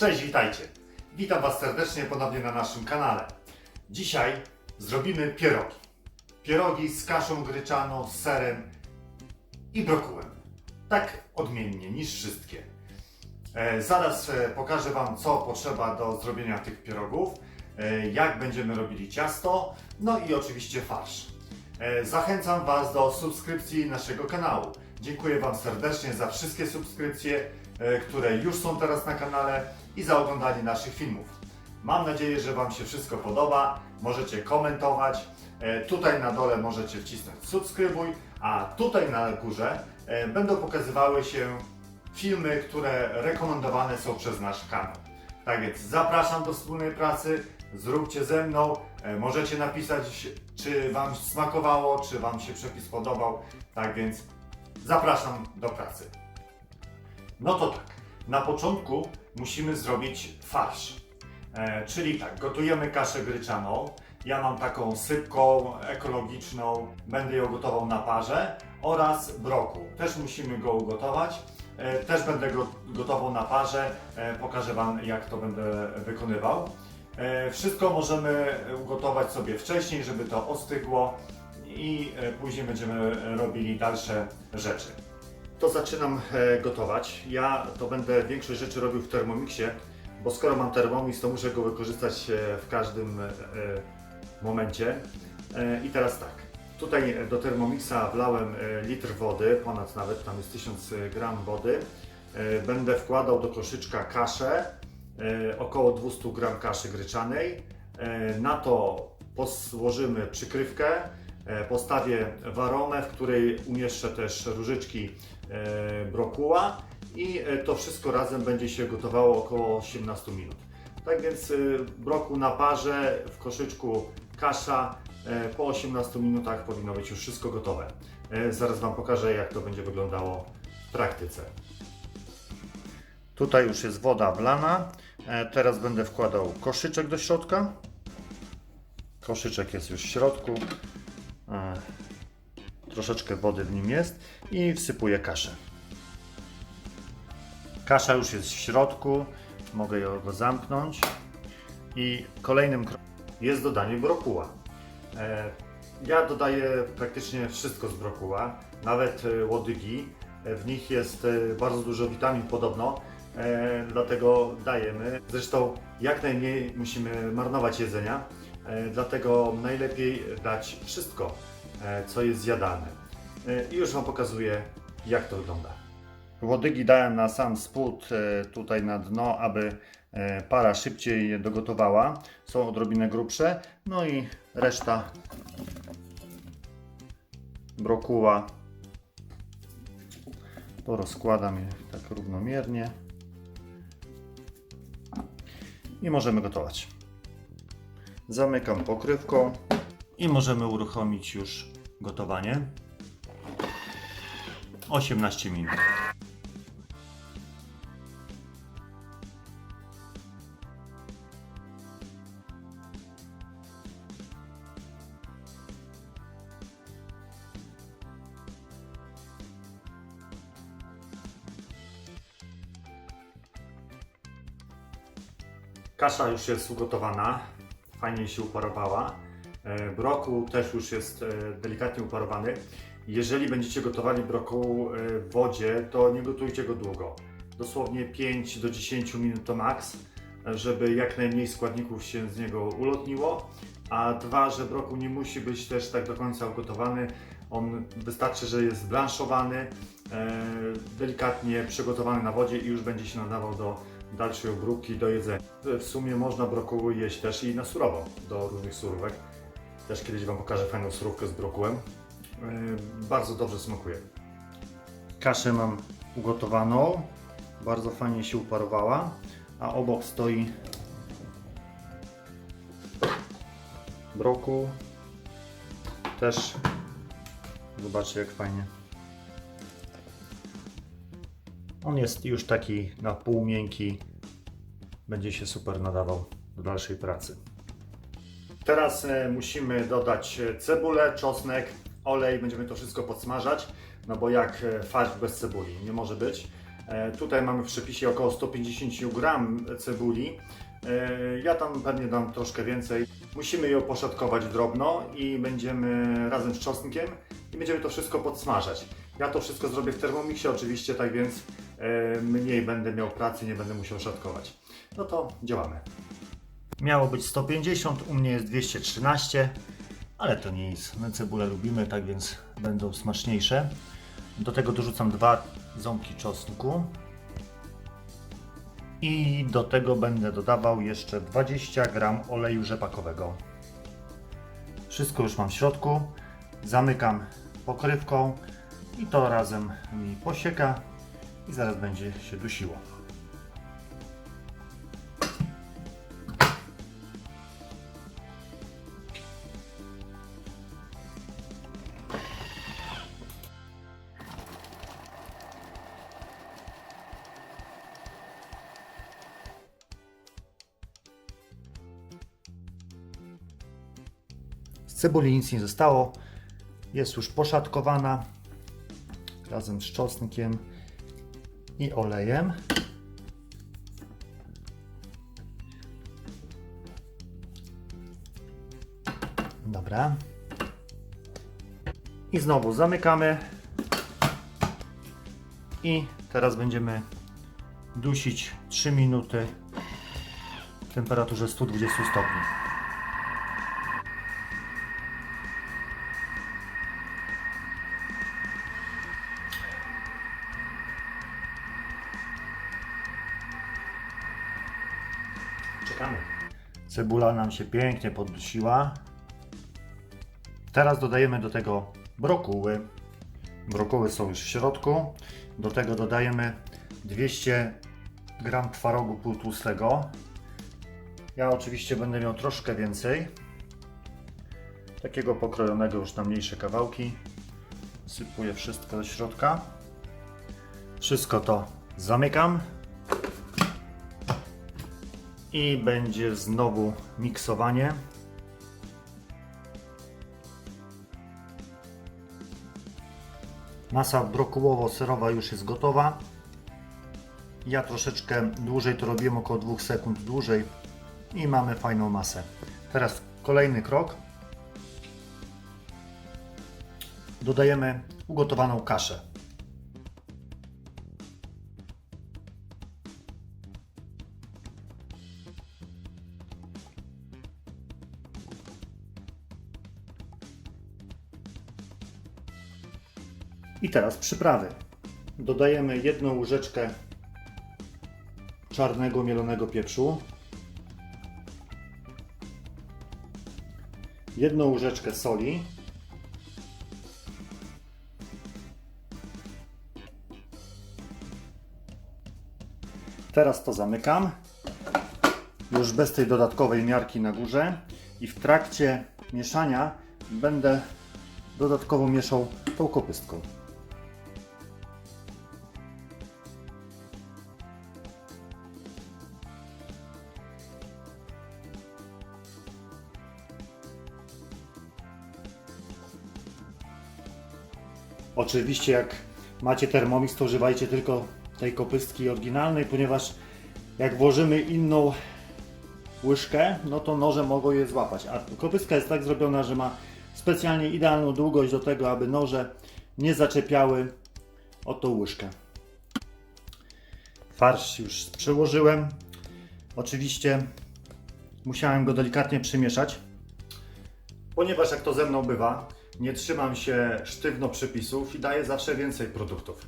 Cześć, witajcie. Witam Was serdecznie ponownie na naszym kanale. Dzisiaj zrobimy pierogi. Pierogi z kaszą gryczaną, z serem i brokułem. Tak odmiennie niż wszystkie. E, zaraz e, pokażę Wam, co potrzeba do zrobienia tych pierogów, e, jak będziemy robili ciasto, no i oczywiście farsz. Zachęcam Was do subskrypcji naszego kanału. Dziękuję Wam serdecznie za wszystkie subskrypcje, które już są teraz na kanale i za oglądanie naszych filmów. Mam nadzieję, że Wam się wszystko podoba. Możecie komentować. E, Tutaj na dole możecie wcisnąć subskrybuj, a tutaj na górze e, będą pokazywały się filmy, które rekomendowane są przez nasz kanał. Tak więc zapraszam do wspólnej pracy, zróbcie ze mną. E, Możecie napisać, czy Wam smakowało, czy Wam się przepis podobał. Tak więc zapraszam do pracy. No to tak, na początku musimy zrobić farsz. E, czyli tak, gotujemy kaszę gryczaną. Ja mam taką sypką ekologiczną, będę ją gotował na parze oraz broku. Też musimy go ugotować. E, też będę go gotował na parze. E, pokażę Wam, jak to będę wykonywał. E, wszystko możemy ugotować sobie wcześniej, żeby to ostygło i e, później będziemy robili dalsze rzeczy. To zaczynam e, gotować. Ja to będę większość rzeczy robił w Thermomixie, bo skoro mam Thermomix, to muszę go wykorzystać e, w każdym e, momencie. I teraz tak. Tutaj do Thermomixa wlałem litr wody, ponad nawet, tam jest 1000 gram wody. Będę wkładał do koszyczka kaszę, około 200 gram kaszy gryczanej. Na to posłożymy przykrywkę, postawię waromę, w której umieszczę też różyczki brokuła i e, to wszystko razem będzie się gotowało około 18 minut. Tak więc e, brokuł na parze, w koszyczku kasza, e, po 18 minutach powinno być już wszystko gotowe. E, Zaraz Wam pokażę jak to będzie wyglądało w praktyce. Tutaj już jest woda wlana. E, Teraz będę wkładał koszyczek do środka. Koszyczek jest już w środku. Troszeczkę wody w nim jest i wsypuję kaszę. Kasza już jest w środku. Mogę ją go zamknąć. I kolejnym krokiem jest dodanie brokuła. E, Ja dodaję praktycznie wszystko z brokuła, nawet e, łodygi. E, W nich jest bardzo dużo witamin podobno, dlatego dajemy. Zresztą jak najmniej musimy marnować jedzenia, dlatego najlepiej dać wszystko, co jest zjadane. E, I już Wam pokazuję, jak to wygląda. Łodygi dałem na sam spód, e, tutaj na dno, aby e, para szybciej je dogotowała. Są odrobinę grubsze. No i reszta brokuła. To rozkładam je tak równomiernie. I możemy gotować. Zamykam pokrywką i możemy uruchomić już gotowanie. 18 minut. Kasza już jest ugotowana, fajnie się uparowała. E, Brokuł też już jest e, delikatnie uparowany. Jeżeli będziecie gotowali brokuł e, w wodzie, to nie gotujcie go długo. Dosłownie 5 do 10 minut to maks, żeby jak najmniej składników się z niego ulotniło. A dwa, że brokuł nie musi być też tak do końca ugotowany. On wystarczy, że jest blanszowany, e, delikatnie przygotowany na wodzie i już będzie się nadawał do dalszej obróbki, do jedzenia. W sumie można brokuły jeść też i na surowo, do różnych surówek. Też kiedyś Wam pokażę fajną surówkę z brokułem. Yy, Bardzo dobrze smakuje. Kaszę mam ugotowaną, bardzo fajnie się uparowała, a obok stoi brokuł. Też zobaczcie jak fajnie. On jest już taki na pół miękki. Będzie się super nadawał do dalszej pracy. Teraz e, musimy dodać e, cebulę, czosnek, olej. Będziemy to wszystko podsmażać. No bo jak e, farsz bez cebuli? Nie może być. Tutaj mamy w przepisie około 150 gram cebuli. Ja tam pewnie dam troszkę więcej. Musimy ją poszatkować drobno i będziemy razem z czosnkiem i będziemy to wszystko podsmażać. Ja to wszystko zrobię w Thermomixie oczywiście, tak więc mniej będę miał pracy, nie będę musiał szatkować. No to działamy. Miało być 150, u mnie jest 213, ale to nie nic. My cebulę lubimy, tak więc będą smaczniejsze. Do tego dorzucam dwa ząbki czosnku. I do tego będę dodawał jeszcze 20 gram oleju rzepakowego. Wszystko już mam w środku. Zamykam pokrywką i to razem mi posieka i zaraz będzie się dusiło. Cebuli nic nie zostało. Jest już poszatkowana razem z czosnkiem i olejem. Dobra. I znowu zamykamy. I teraz będziemy dusić 3 minuty w temperaturze 120 stopni. Czekamy. Cebula nam się pięknie poddusiła. Teraz dodajemy do tego brokuły. Brokuły są już w środku. Do tego dodajemy 200 gram twarogu półtłustego. Ja oczywiście będę miał troszkę więcej. Takiego pokrojonego już na mniejsze kawałki. Sypuję wszystko do środka. Wszystko to zamykam. I będzie znowu miksowanie. Masa brokułowo-serowa już jest gotowa. Ja troszeczkę dłużej to robiłem, około 2 sekund dłużej i mamy fajną masę. Teraz kolejny krok. Dodajemy ugotowaną kaszę. I teraz przyprawy. Dodajemy jedną łyżeczkę czarnego mielonego pieprzu, jedną łyżeczkę soli, Teraz to zamykam, już bez tej dodatkowej miarki na górze i w trakcie mieszania będę dodatkowo mieszał tą kopystką. Oczywiście jak macie Thermomix, to używajcie tylko tej kopystki oryginalnej, ponieważ jak włożymy inną łyżkę, no to noże mogą je złapać. A kopystka jest tak zrobiona, że ma specjalnie idealną długość do tego, aby noże nie zaczepiały o tą łyżkę. Farsz już przełożyłem. Oczywiście musiałem go delikatnie przymieszać, ponieważ jak to ze mną bywa, nie trzymam się sztywno przepisów i daję zawsze więcej produktów.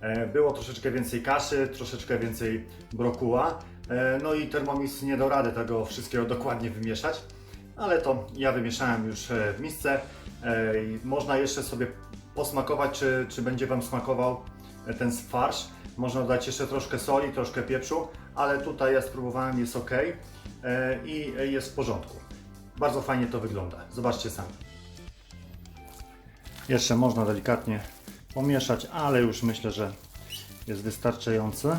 E, Było troszeczkę więcej kaszy, troszeczkę więcej brokuła, e, no i Thermomix nie dał rady tego wszystkiego dokładnie wymieszać, ale to ja wymieszałem już e, w misce. Można jeszcze sobie posmakować, czy, czy będzie Wam smakował ten farsz. Można dodać jeszcze troszkę soli, troszkę pieprzu, ale tutaj ja spróbowałem, jest ok i jest w porządku. Bardzo fajnie to wygląda. Zobaczcie sami. Jeszcze można delikatnie pomieszać, ale już myślę, że jest wystarczające.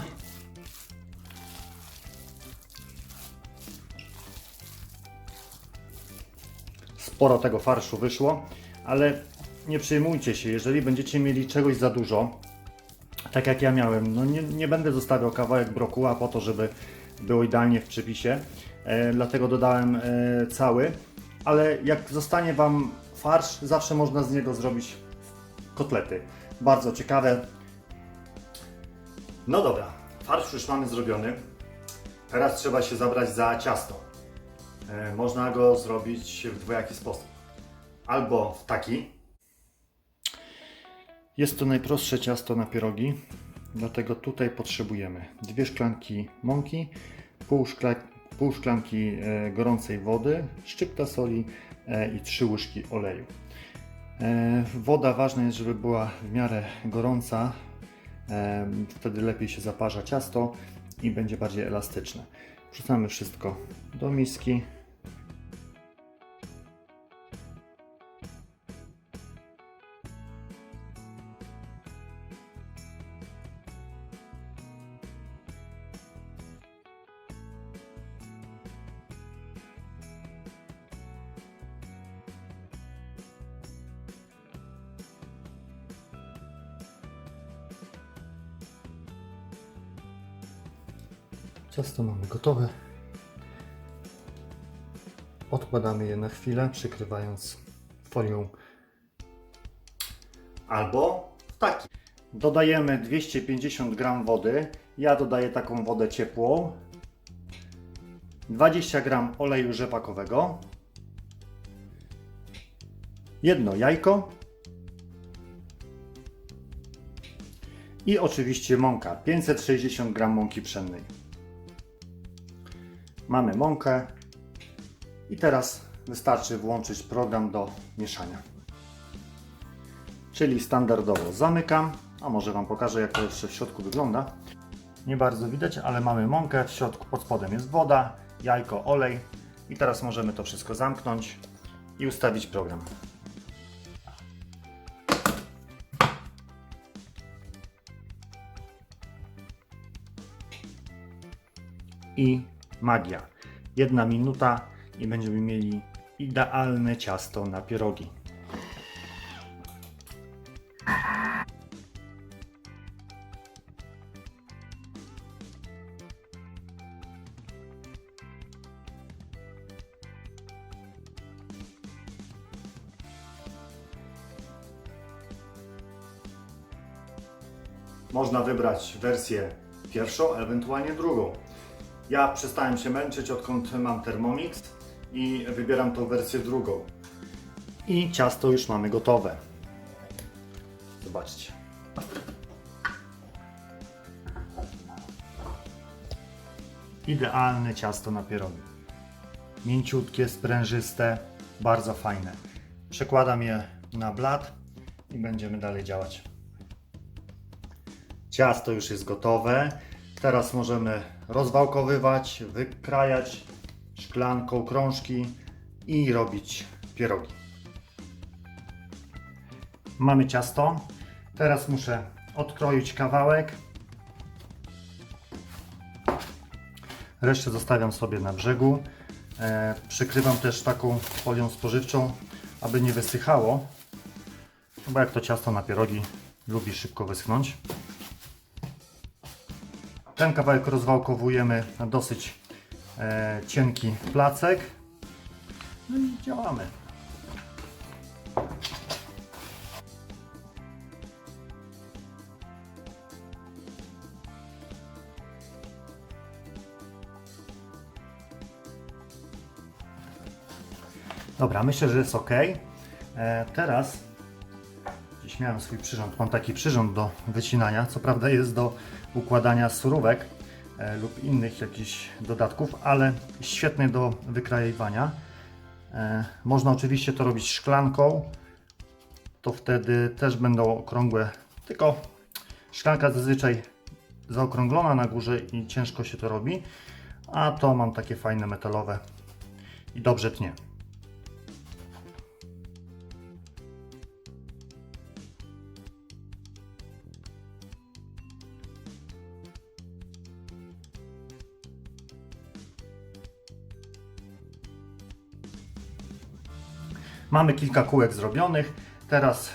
Sporo tego farszu wyszło, ale nie przejmujcie się, jeżeli będziecie mieli czegoś za dużo, tak jak ja miałem. No nie, nie będę zostawiał kawałek brokuła po to, żeby było idealnie w przepisie, e, dlatego dodałem e, cały, ale jak zostanie Wam farsz, zawsze można z niego zrobić kotlety. Bardzo ciekawe. No dobra, farsz już mamy zrobiony. Teraz trzeba się zabrać za ciasto. E, Można go zrobić w dwojaki sposób. Albo w taki. Jest to najprostsze ciasto na pierogi, dlatego tutaj potrzebujemy dwie szklanki mąki, pół, szkla, pół szklanki e, gorącej wody, szczypta soli e, i trzy łyżki oleju. E, Woda ważne jest, żeby była w miarę gorąca, wtedy lepiej się zaparza ciasto i będzie bardziej elastyczne. Wrzucamy wszystko do miski. Ciasto mamy gotowe. Odkładamy je na chwilę, przykrywając folią albo taki. Dodajemy 250 g wody. Ja dodaję taką wodę ciepłą. 20 g oleju rzepakowego. Jedno jajko. I oczywiście mąka. 560 g mąki pszennej. Mamy mąkę i teraz wystarczy włączyć program do mieszania. Czyli standardowo zamykam, a może Wam pokażę jak to jeszcze w środku wygląda. Nie bardzo widać, ale mamy mąkę, w środku pod spodem jest woda, jajko, olej i teraz możemy to wszystko zamknąć i ustawić program. i magia. Jedna minuta i będziemy mieli idealne ciasto na pierogi. Można wybrać wersję pierwszą, ewentualnie drugą. Ja przestałem się męczyć, odkąd mam Thermomix i wybieram tą wersję drugą. I ciasto już mamy gotowe. Zobaczcie. Idealne ciasto na pierogi. Mięciutkie, sprężyste, bardzo fajne. Przekładam je na blat i będziemy dalej działać. Ciasto już jest gotowe. Teraz możemy rozwałkowywać, wykrajać szklanką krążki i robić pierogi. Mamy ciasto. Teraz muszę odkroić kawałek. Resztę zostawiam sobie na brzegu. E, przykrywam też taką folią spożywczą, aby nie wysychało. Bo jak to ciasto na pierogi lubi szybko wyschnąć. Ten kawałek rozwałkowujemy na dosyć e, cienki placek. No i działamy. Dobra, myślę, że jest ok. E, teraz Miałem swój przyrząd. Mam taki przyrząd do wycinania. Co prawda jest do układania surówek e, lub innych jakichś dodatków, ale świetny do wykrajowania. E, można oczywiście to robić szklanką. To wtedy też będą okrągłe. Tylko szklanka zazwyczaj zaokrąglona na górze i ciężko się to robi. A to mam takie fajne metalowe i dobrze tnie. Mamy kilka kółek zrobionych. Teraz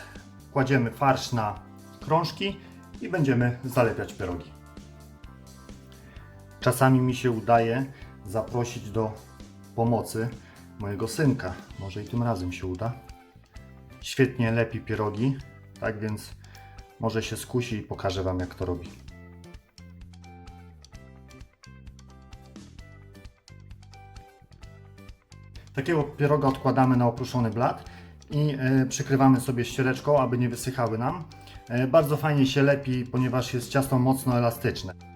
kładziemy farsz na krążki i będziemy zalepiać pierogi. Czasami mi się udaje zaprosić do pomocy mojego synka. Może i tym razem się uda. Świetnie lepi pierogi, tak więc może się skusi i pokażę Wam jak to robi. Takiego pieroga odkładamy na oprószony blat i e, przykrywamy sobie ściereczką, aby nie wysychały nam. E, bardzo fajnie się lepi, ponieważ jest ciasto mocno elastyczne.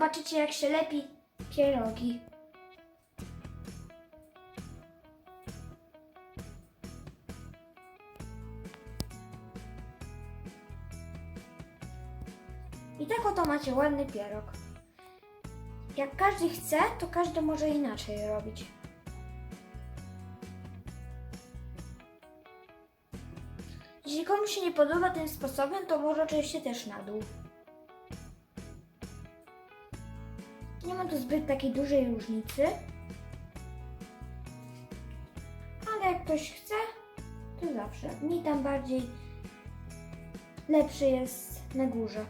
Zobaczycie, jak się lepi pierogi. I tak oto macie ładny pierog. Jak każdy chce, to każdy może inaczej robić. Jeśli komuś się nie podoba tym sposobem, to może oczywiście też na dół. Nie ma tu zbyt takiej dużej różnicy. Ale jak ktoś chce, to zawsze. Mi tam bardziej lepszy jest na górze.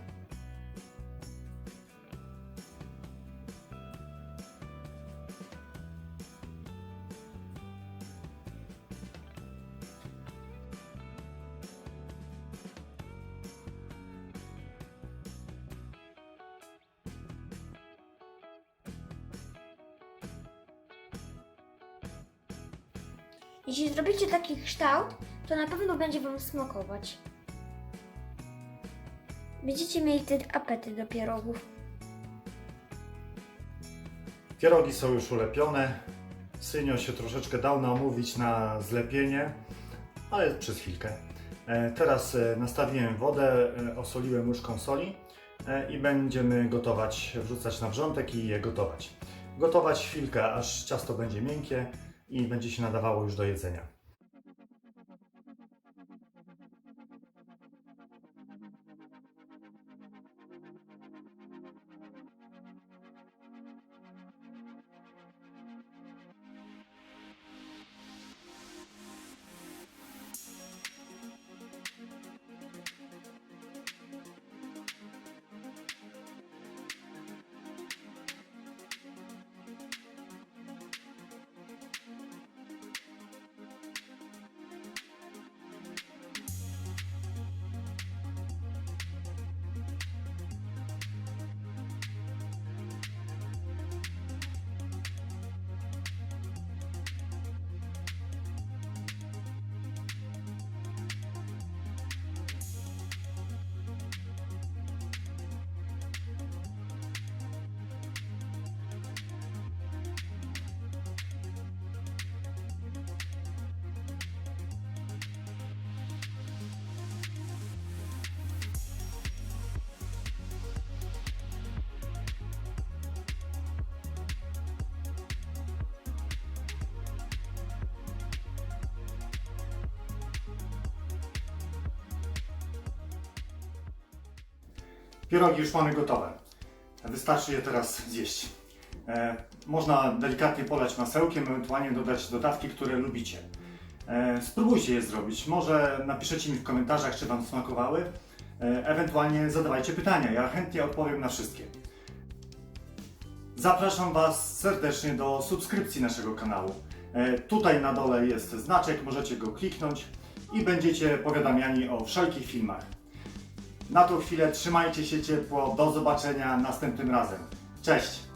Kształt, to na pewno będzie Wam smakować. Będziecie mieli ten apetyt do pierogów. Pierogi są już ulepione. Synio się troszeczkę dał namówić na zlepienie, ale przez chwilkę. E, Teraz e, nastawiłem wodę, e, osoliłem łyżką soli i będziemy gotować, wrzucać na wrzątek i je gotować. Gotować chwilkę, aż ciasto będzie miękkie i będzie się nadawało już do jedzenia. Pierogi już mamy gotowe. Wystarczy je teraz zjeść. E, można delikatnie polać masełkiem, ewentualnie dodać dodatki, które lubicie. E, spróbujcie je zrobić. Może napiszecie mi w komentarzach, czy Wam smakowały. E, ewentualnie zadawajcie pytania. Ja chętnie odpowiem na wszystkie. Zapraszam Was serdecznie do subskrypcji naszego kanału. Tutaj na dole jest znaczek, możecie go kliknąć i będziecie powiadamiani o wszelkich filmach. Na tą chwilę trzymajcie się ciepło. Do zobaczenia następnym razem. Cześć!